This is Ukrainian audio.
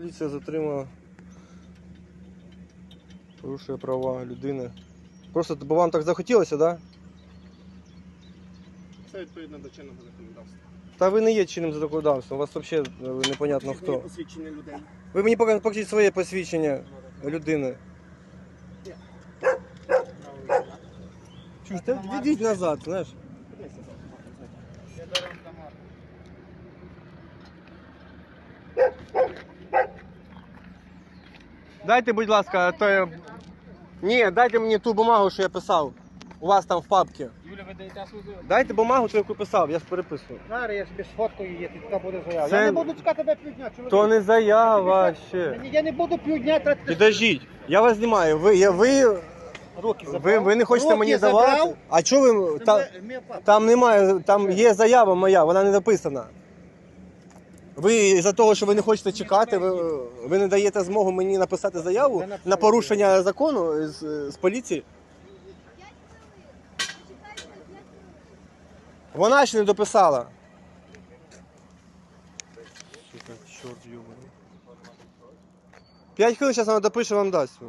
Поліція затримала. Порушує права людини. Просто бо вам так захотілося, так? Да? Це відповідно до чинного законодавства. Та ви не є чинним законодавством, у вас взагалі непонятно Покажіть мені хто. посвідчення людей. Ви мені пока- покажіть своє посвідчення людини. Чуєш, та відійдіть назад, знаєш. Дайте, будь ласка, то я... Ні, дайте мені ту бумагу, що я писав. У вас там в папці. Юля, ви даєте службу? Дайте бумагу, ту, яку писав, я ж переписую. Зараз я собі сфоткаю її, тут така буде заява. Це- Я не буду чекати тебе півдня, чоловік. То не заява ще. Я не буду півдня тратити. Підождіть, я вас знімаю. Ви, я, ви, Руки забрав. ви, ви не хочете Руки мені забрав. давати? А чого ви. Та, Ми- ми там немає, там є заява моя, вона не написана. Ви за того, що ви не хочете чекати, ви, ви не даєте змогу мені написати заяву на порушення закону з, з поліції. Вона ще не дописала. Сука, чорт йобаний. П'ять хвилин зараз вона допише вам дасть.